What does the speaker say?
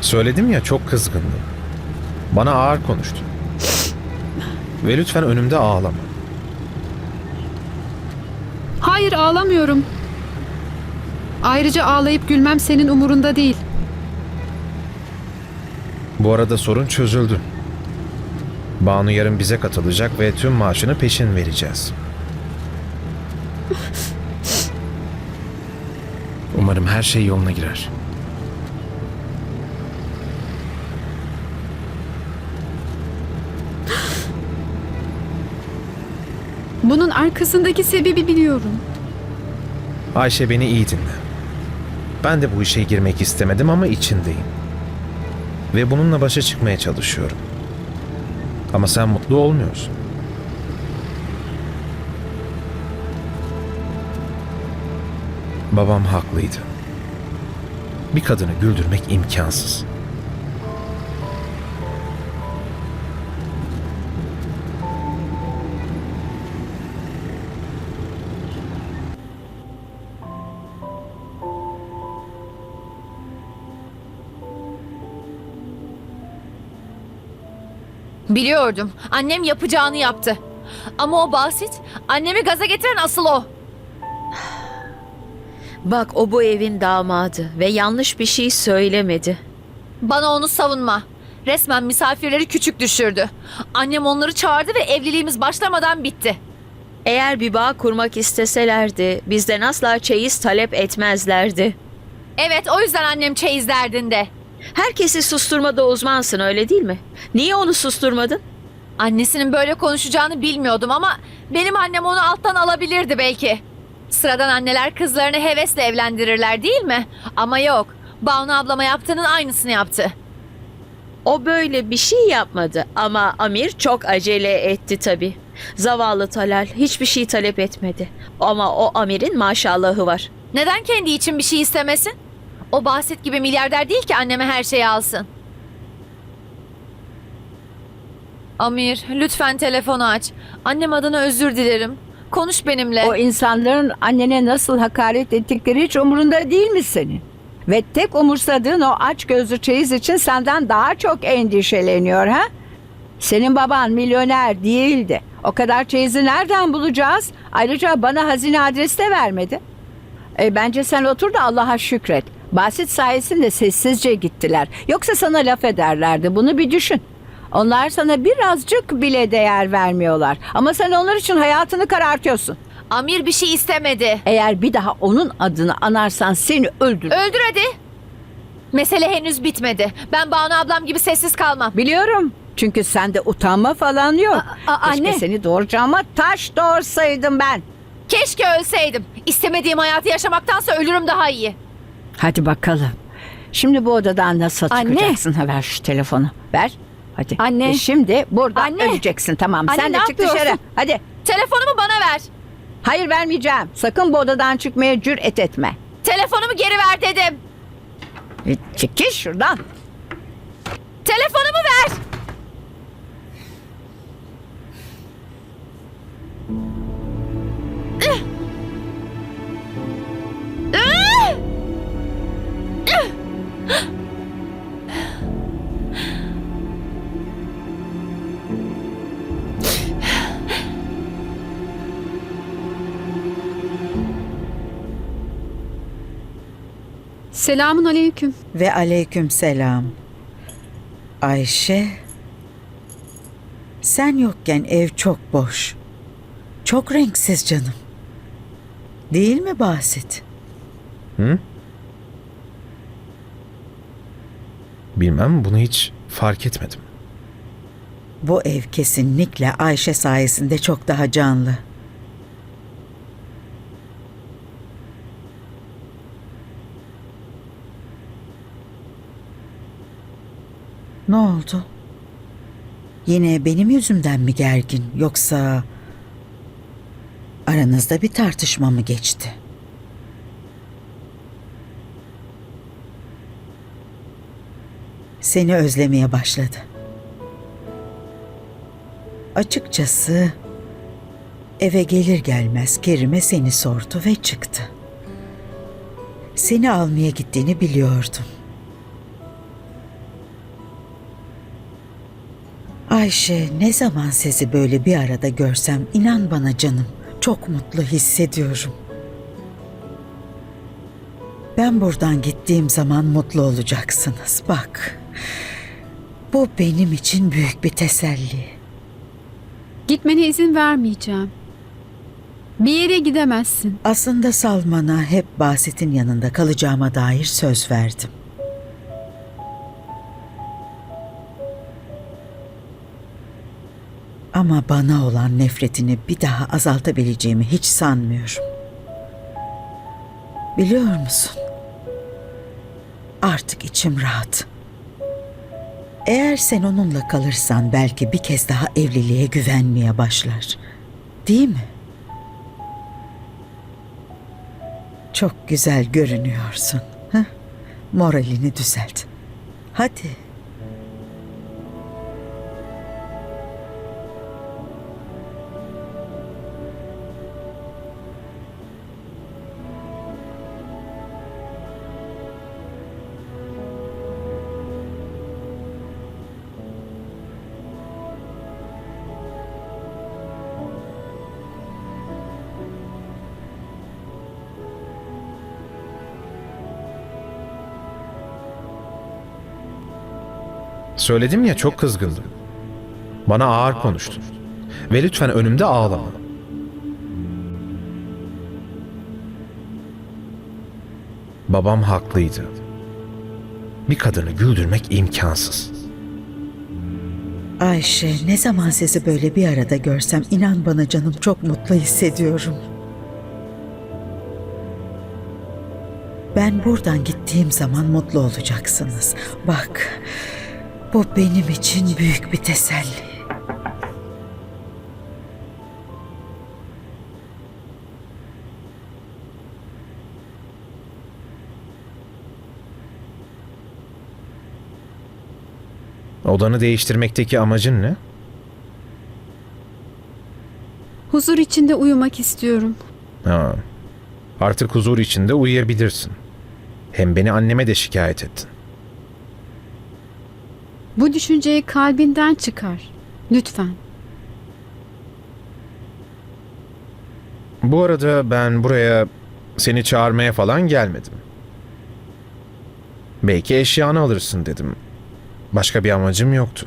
Söyledim ya çok kızgındı. Bana ağır konuştu. Ve lütfen önümde ağlama. Hayır ağlamıyorum. Ayrıca ağlayıp gülmem senin umurunda değil. Bu arada sorun çözüldü. Banu yarın bize katılacak ve tüm maaşını peşin vereceğiz. Umarım her şey yoluna girer. Bunun arkasındaki sebebi biliyorum. Ayşe beni iyi dinle. Ben de bu işe girmek istemedim ama içindeyim. Ve bununla başa çıkmaya çalışıyorum. Ama sen mutlu olmuyorsun. Babam haklıydı. Bir kadını güldürmek imkansız. Biliyordum. Annem yapacağını yaptı. Ama o basit. Annemi gaza getiren asıl o. Bak o bu evin damadı ve yanlış bir şey söylemedi. Bana onu savunma. Resmen misafirleri küçük düşürdü. Annem onları çağırdı ve evliliğimiz başlamadan bitti. Eğer bir bağ kurmak isteselerdi bizden asla çeyiz talep etmezlerdi. Evet o yüzden annem çeyiz derdinde. Herkesi susturmada uzmansın öyle değil mi? Niye onu susturmadın? Annesinin böyle konuşacağını bilmiyordum ama benim annem onu alttan alabilirdi belki. Sıradan anneler kızlarını hevesle evlendirirler değil mi? Ama yok. Banu ablama yaptığının aynısını yaptı. O böyle bir şey yapmadı ama Amir çok acele etti tabii. Zavallı Talal hiçbir şey talep etmedi. Ama o Amir'in maşallahı var. Neden kendi için bir şey istemesin? O Basit gibi milyarder değil ki anneme her şeyi alsın. Amir, lütfen telefonu aç. Annem adına özür dilerim. Konuş benimle. O insanların annene nasıl hakaret ettikleri hiç umurunda değil mi senin? Ve tek umursadığın o aç gözlü çeyiz için senden daha çok endişeleniyor ha? Senin baban milyoner değildi. O kadar çeyizi nereden bulacağız? Ayrıca bana hazine adresi de vermedi. E, bence sen otur da Allah'a şükret. Basit sayesinde sessizce gittiler. Yoksa sana laf ederlerdi. Bunu bir düşün. Onlar sana birazcık bile değer vermiyorlar. Ama sen onlar için hayatını karartıyorsun. Amir bir şey istemedi. Eğer bir daha onun adını anarsan seni öldür. Öldür hadi. Mesele henüz bitmedi. Ben Banu ablam gibi sessiz kalmam. Biliyorum. Çünkü sende utanma falan yok. A- a- Keşke anne. seni doğuracağıma taş doğursaydım ben. Keşke ölseydim. İstemediğim hayatı yaşamaktansa ölürüm daha iyi. Hadi bakalım. Şimdi bu odadan nasıl Anne. çıkacaksın? Ha, ver şu telefonu. Ver. Hadi. Anne. E şimdi burada Anne. öleceksin tamam. Anne, Sen de ne çık yapıyorsun? dışarı. Hadi. Telefonumu bana ver. Hayır vermeyeceğim. Sakın bu odadan çıkmaya cüret etme. Telefonumu geri ver dedim. E, Çekil şuradan. Telefonumu Selamun aleyküm. Ve aleyküm selam. Ayşe, sen yokken ev çok boş. Çok renksiz canım. Değil mi Basit? Hı? Bilmem bunu hiç fark etmedim. Bu ev kesinlikle Ayşe sayesinde çok daha canlı. Ne oldu? Yine benim yüzümden mi gergin yoksa aranızda bir tartışma mı geçti? Seni özlemeye başladı. Açıkçası eve gelir gelmez Kerime seni sordu ve çıktı. Seni almaya gittiğini biliyordum. Ayşe ne zaman sizi böyle bir arada görsem inan bana canım çok mutlu hissediyorum. Ben buradan gittiğim zaman mutlu olacaksınız. Bak. Bu benim için büyük bir teselli. Gitmene izin vermeyeceğim. Bir yere gidemezsin. Aslında Salman'a hep Basit'in yanında kalacağıma dair söz verdim. Ama bana olan nefretini bir daha azaltabileceğimi hiç sanmıyorum. Biliyor musun? Artık içim rahat. Eğer sen onunla kalırsan belki bir kez daha evliliğe güvenmeye başlar. Değil mi? Çok güzel görünüyorsun. Heh? Moralini düzelt. Hadi. Söyledim ya çok kızgındım. Bana ağır konuştun. Ve lütfen önümde ağlama. Babam haklıydı. Bir kadını güldürmek imkansız. Ayşe ne zaman sizi böyle bir arada görsem inan bana canım çok mutlu hissediyorum. Ben buradan gittiğim zaman mutlu olacaksınız. Bak bu benim için büyük bir teselli. Odanı değiştirmekteki amacın ne? Huzur içinde uyumak istiyorum. Ha. Artık huzur içinde uyuyabilirsin. Hem beni anneme de şikayet ettin. Bu düşünceyi kalbinden çıkar. Lütfen. Bu arada ben buraya seni çağırmaya falan gelmedim. Belki eşyanı alırsın dedim. Başka bir amacım yoktu.